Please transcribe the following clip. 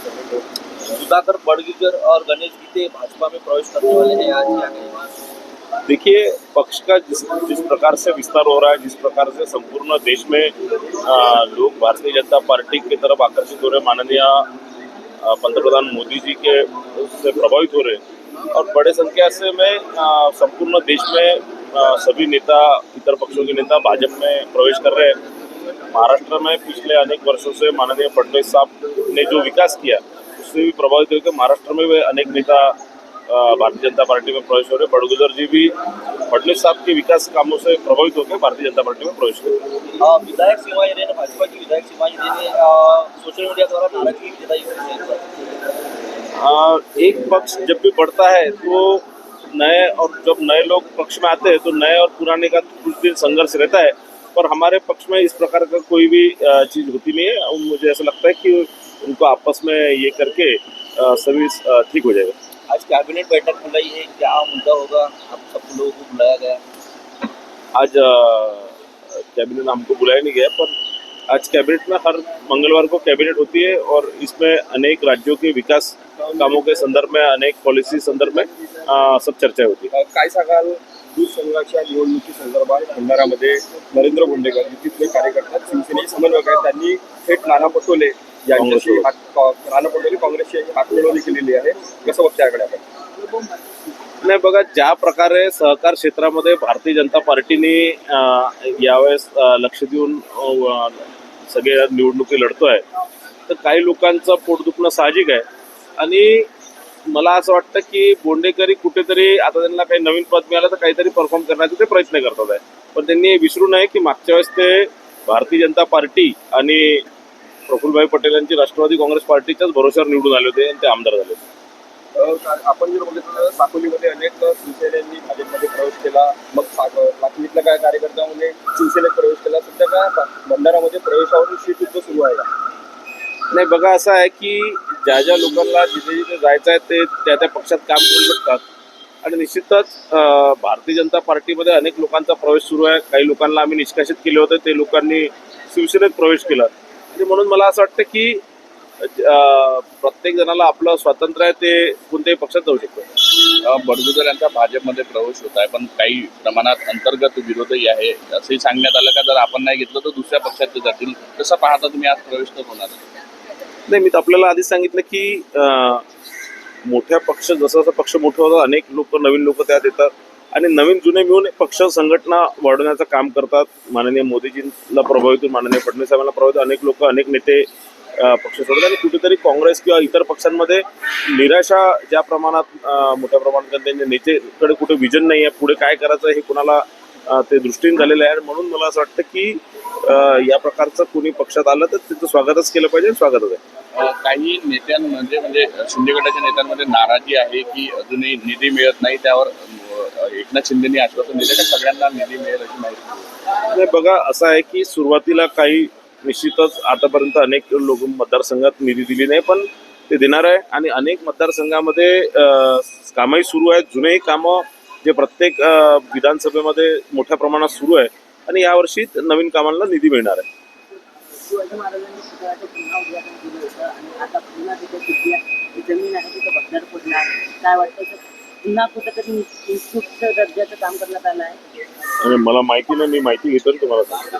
सुधाकर बड़गीकर और गणेश गीते भाजपा में प्रवेश करने वाले हैं। आज या नहीं देखिए पक्ष का जिस जिस प्रकार से विस्तार हो रहा है जिस प्रकार से संपूर्ण देश में आ, लोग भारतीय जनता पार्टी की तरफ़ आकर्षित हो रहे माननीय पंतप्रधान मोदी जी के उससे प्रभावित हो रहे और बड़े संख्या से में संपूर्ण देश में आ, सभी नेता इतर पक्षों के नेता भाजपा में प्रवेश कर रहे हैं। महाराष्ट्र में पिछले अनेक वर्षों से माननीय फडणवीस साहब ने जो विकास किया उससे भी प्रभावित होकर महाराष्ट्र में वे अनेक नेता भारतीय जनता पार्टी में प्रवेश हो रहे बड़गुजर जी भी फडणवीस साहब के विकास कामों से प्रभावित होकर भारतीय जनता पार्टी में प्रवेश हैं। अ, विधायक ने भाजपा की विधायक सीमा ने सोशल मीडिया द्वारा नाराज़गी जताई हुई इस पर। एक पक्ष जब भी बढ़ता है तो नए और जब नए लोग पक्ष में आते हैं तो नए और पुराने का कुछ दिन संघर्ष रहता है पर हमारे पक्ष में इस प्रकार का कोई भी चीज़ होती नहीं है मुझे ऐसा लगता है कि उनको आपस में ये करके सभी ठीक हो जाएगा। आज कैबिनेट बैठक बुलाई है क्या मुद्दा होगा? आप सब लोगों को बुलाया गया। आज कैबिनेट हमको बुलाया नहीं गया पर आज कैबिनेट में हर मंगलवार को कैबिनेट होती है और इसमें अनेक राज्यों के विकास कामों के संदर्भ में अनेक पॉलिसी संदर्भ में अ, सब चर्चा होती है। काय सांगाल दूध संघाच्या निवडणुकी संदर्भात भंडारामध्ये नरेंद्र बोंडेकर तिथले कार्यकर्ते शिवसेनेचे समन्वयक आहेत त्यांनी थेट नाना पटोले. यांच्याशी. हात- नाना पटोले केलेली आहे. कसं बघते याकडे? आपण नाही बघा ज्या प्रकारे सहकार क्षेत्रामध्ये भारतीय जनता पार्टीने यावेळेस लक्ष देऊन अ, सगळ्या निवडणुकी लढतोय तर काही लोकांचं पोट दुखणं साहजिक आहे. आणि मला असं वाटतं की बोंडेकरी कुठेतरी आता त्यांना काही नवीन पद मिळालं तर काहीतरी परफॉर्म करण्याचे ते प्रयत्न करतात आहे. पण त्यांनी विसरू नये की मागच्या वेळेस ते भारतीय जनता पार्टी आणि प्रफुल्लभाई पटेल यांची राष्ट्रवादी काँग्रेस पार्टीच्याच भरोश्यावर निवडून आले होते आणि ते आमदार झाले होते. आपण जर बघितलं तर साकोलीमध्ये अनेक शिवसेनेनी भाजपमध्ये प्रवेश केला. मग साकोलीतल्या काय कार्यकर्त्यामध्ये शिवसेनेत प्रवेश केला. सध्या काय भंडारामध्ये प्रवेशावरून शीतयुद्ध सुरू आहे? नाही बघा असं आहे की ज्या ज्या लोकांना जिथे जिथे जायचं आहे ते त्या त्या पक्षात काम करू शकतात. आणि निश्चितच भारतीय जनता पार्टीमध्ये अनेक लोकांचा प्रवेश सुरू आहे. काही लोकांना आम्ही निष्कासित केले होते. ते लोकांनी शिवसेनेत प्रवेश केला. आणि म्हणून मला असं वाटतं की प्रत्येक जणाला आपलं स्वातंत्र्य आहे ते कोणत्याही पक्षात जाऊ शकतो. बडगुजर यांचा भाजपमध्ये प्रवेश होत आहे पण काही प्रमाणात अंतर्गत विरोधही आहे असंही सांगण्यात आलं का? जर आपण नाही घेतलं तर दुसऱ्या पक्षात ते जातील. कसं पाहता तुम्ही आज प्रवेश तर होणार? नाही मी तर आपल्याला आधीच सांगितलं की मोठ्या पक्ष जसं जसं पक्ष मोठं होतं अनेक लोक नवीन लोक त्यात येतात आणि नवीन जुने मिळून पक्ष संघटना वाढवण्याचं काम करतात. माननीय मोदीजींना प्रभावित माननीय फडणवीस साहेबांना प्रभावित अनेक लोक अनेक नेते पक्ष सोडतात आणि कुठेतरी काँग्रेस किंवा इतर पक्षांमध्ये निराशा ज्या प्रमाणात मोठ्या प्रमाणात त्यांच्या नेतेकडे कुठे विजन नाही आहे पुढे काय करायचं हे कुणाला ते दृष्टीने झालेलं आहे. आणि म्हणून मला असं वाटतं की या प्रकारचं कोणी पक्षात आलं तर त्याचं स्वागतच केलं पाहिजे स्वागतच आहे. काही नेत्यांमध्ये म्हणजे शिंदे गटाच्या नेत्यांमध्ये नाराजी आहे की अजूनही निधी मिळत नाही त्यावर एकनाथ शिंदेनी आश्वासन दिलं का सगळ्यांना निधी मिळेल अशी माहिती नाही बघा असं आहे की सुरुवातीला काही निश्चितच आतापर्यंत अनेक लोक मतदारसंघात निधी दिली नाही पण ते देणार आहे. आणि अनेक मतदारसंघामध्ये कामही सुरू आहेत. जुनेही कामं जे प्रत्येक विधानसभेमध्ये मोठ्या प्रमाणात सुरू आहे. आणि यावर्षी नवीन कामांना निधी मिळणार आहे. शिवाजी महाराजांनी पुतळ्याचं पुन्हा उद्घाटन केलं होतं आणि आता पुन्हा तिथे तिथली जी जमीन आहे पुन्हा कुठंतरी उत्कृष्ट दर्जाचं काम करण्यात आलं आहे. आणि मला माहिती नाही मी माहिती घेतो आणि तुम्हाला. सांगतो